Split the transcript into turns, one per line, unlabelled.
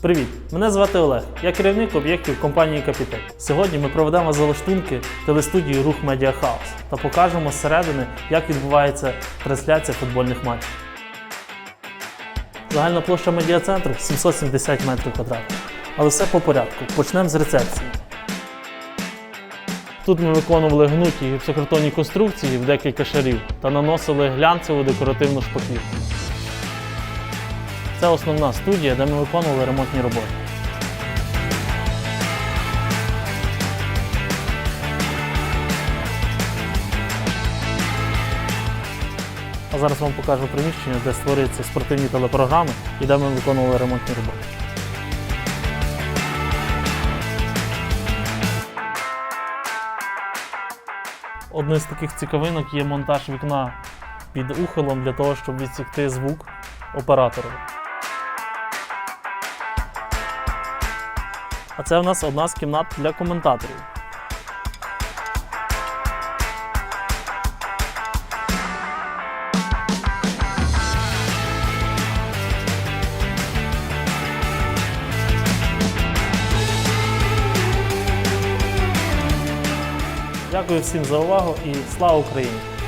Привіт! Мене звати Олег. Я керівник об'єктів компанії Капітель. Сьогодні ми проведемо залаштунки телестудії Рух Медіа Хаус та покажемо зсередини, як відбувається трансляція футбольних матчів. Загальна площа медіа-центру 770 метрів квадратних. Але все по порядку. Почнемо з рецепції. Тут ми виконували гнуті гіпсокартонні конструкції в декілька шарів та наносили глянцеву декоративну шпаклівку. Це основна студія, де ми виконували ремонтні роботи. А зараз вам покажу приміщення, де створюються спортивні телепрограми і де ми виконували ремонтні роботи. Одним з таких цікавинок є монтаж вікна під ухилом для того, щоб відсікти звук оператору. А це в нас одна з кімнат для коментаторів. Дякую всім за увагу і слава Україні!